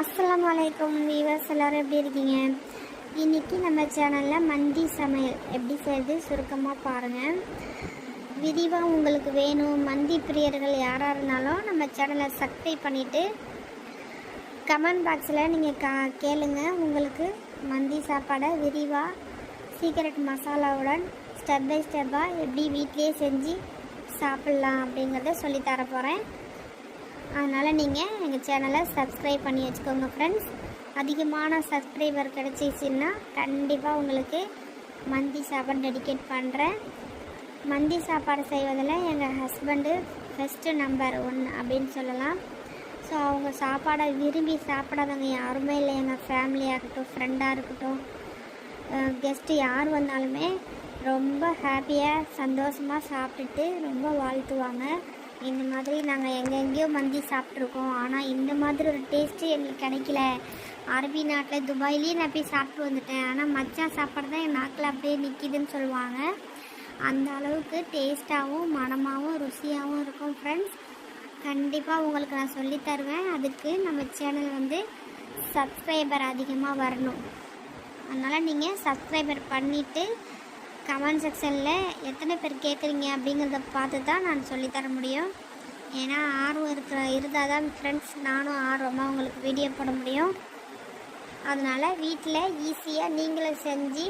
அஸ்லாம் வலைக்கம் வீவர்ஸ் எல்லோரும் எப்படி இருக்கீங்க? இன்றைக்கி நம்ம சேனலில் மந்தி சமையல் எப்படி செய்யுது சுருக்கமாக பாருங்கள் விரிவாக உங்களுக்கு வேணும். மந்தி பிரியர்கள் யாராக இருந்தாலும் நம்ம சேனலை சப்ஸ்கிரைப் பண்ணிவிட்டு கமெண்ட் பாக்ஸில் நீங்கள் கா கேளுங்க. உங்களுக்கு மந்தி சாப்பாடை விரிவாக சீக்ரெட் மசாலாவுடன் ஸ்டெப் பை ஸ்டெப்பாக எப்படி வீட்லேயே செஞ்சு சாப்பிட்லாம் அப்படிங்கிறத சொல்லித்தர போகிறேன் அதனால் நீங்கள் எங்கள் சேனலை சப்ஸ்கிரைப் பண்ணி வச்சுக்கோங்க ஃப்ரெண்ட்ஸ் அதிகமான சப்ஸ்கிரைபர் கிடச்சிச்சின்னா கண்டிப்பாக உங்களுக்கு மந்தி சாப்பாடு டெடிகேட் பண்ணுறேன் மந்தி சாப்பாடு செய்வதில் எங்கள் ஹஸ்பண்டு ஃபஸ்ட்டு நம்பர் ஒன் அப்படின்னு சொல்லலாம். ஸோ அவங்க சாப்பாடை விரும்பி சாப்பிடாதவங்க யாருமே இல்லை. எங்கள் ஃபேமிலியாக இருக்கட்டும் ஃப்ரெண்டாக இருக்கட்டும். கெஸ்ட்டு யார் வந்தாலுமே ரொம்ப ஹாப்பியாக சந்தோஷமாக சாப்பிட்டுட்டு ரொம்ப வாழ்த்துவாங்க. இந்த மாதிரி நாங்கள் எங்கெங்கேயோ மந்தி சாப்பிட்ருக்கோம் ஆனால் இந்த மாதிரி ஒரு டேஸ்ட்டு எங்களுக்கு கிடைக்கல. அரபி நாட்டில் துபாயிலேயே நான் போய் சாப்பிட்டு வந்துட்டேன். ஆனால் மச்சான் சாப்பாடு தான் என் நாக்கில் அப்படியே நிற்கிதுன்னு சொல்லுவாங்க. அந்த அளவுக்கு டேஸ்ட்டாகவும் மனமாகவும் ருசியாகவும் இருக்கும் ஃப்ரெண்ட்ஸ் கண்டிப்பாக உங்களுக்கு நான் சொல்லித் தருவேன். அதுக்கு நம்ம சேனல் வந்து சப்ஸ்கிரைபர் அதிகமாக வரணும். அதனால் நீங்கள் சப்ஸ்கிரைபர் பண்ணிவிட்டு கமெண்ட் செக்ஷனில் எத்தனை பேர் கேட்குறீங்க அப்படிங்கிறத பார்த்து தான் நான் சொல்லித்தர முடியும். ஏன்னா ஆர்வம் இருக்கிற இருந்தால் தான் ஃப்ரெண்ட்ஸ் நானும் ஆர்வமாக உங்களுக்கு வீடியோ போட முடியும். அதனால் வீட்டில் ஈஸியாக நீங்களும் செஞ்சு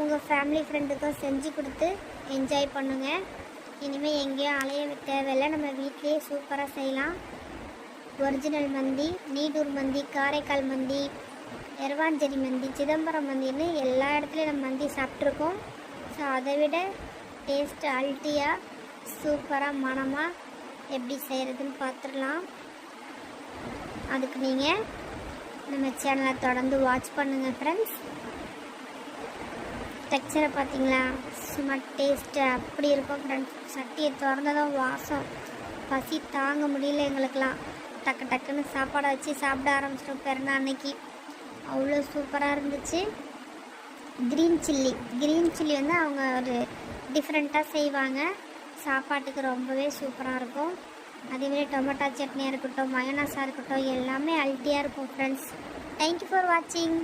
உங்கள் ஃபேமிலி ஃப்ரெண்டுக்கும் செஞ்சு கொடுத்து என்ஜாய் பண்ணுங்கள் இனிமேல் எங்கேயும் அலைய தேவையில்லை நம்ம வீட்லேயே சூப்பராக செய்யலாம். ஒரிஜினல் மந்தி நீடூர் மந்தி காரைக்கால் மந்தி எரவாஞ்சேரி மந்தி சிதம்பரம் மந்தின்னு எல்லா இடத்துலையும் நம்ம மந்தி சாப்பிட்ருக்கோம் ஸோ அதை விட டேஸ்ட் அல்ட்டியாக சூப்பராக மனமாக எப்படி செய்கிறதுன்னு பார்த்துடலாம். அதுக்கு நீங்கள் நம்ம சேனலை தொடர்ந்து வாட்ச் பண்ணுங்கள் ஃப்ரெண்ட்ஸ் டெக்ஸ்சரை பார்த்தீங்களா? சும்மா டேஸ்ட்டு அப்படி இருக்கும் ஃப்ரெண்ட்ஸ் சட்டியை திறந்ததும் வாசம். பசி தாங்க முடியல எங்களுக்கெல்லாம். டக்கு டக்குன்னு சாப்பாடை வச்சு சாப்பிட ஆரம்பிச்சிட்டோம் பிறந்த அன்னைக்கு. அவ்வளோ சூப்பராக இருந்துச்சு. க்ரீன் சில்லி க்ரீன் சில்லி வந்து அவங்க ஒரு டிஃப்ரெண்ட்டாக செய்வாங்க. சாப்பாட்டுக்கு ரொம்பவே சூப்பராக இருக்கும். அதேமாரி டொமேட்டோ சட்னியாக இருக்கட்டும் மயோனாஸாக இருக்கட்டும் எல்லாமே அல்ட்டியாக இருக்கும் ஃப்ரெண்ட்ஸ் தேங்க்யூ ஃபார் வாட்சிங்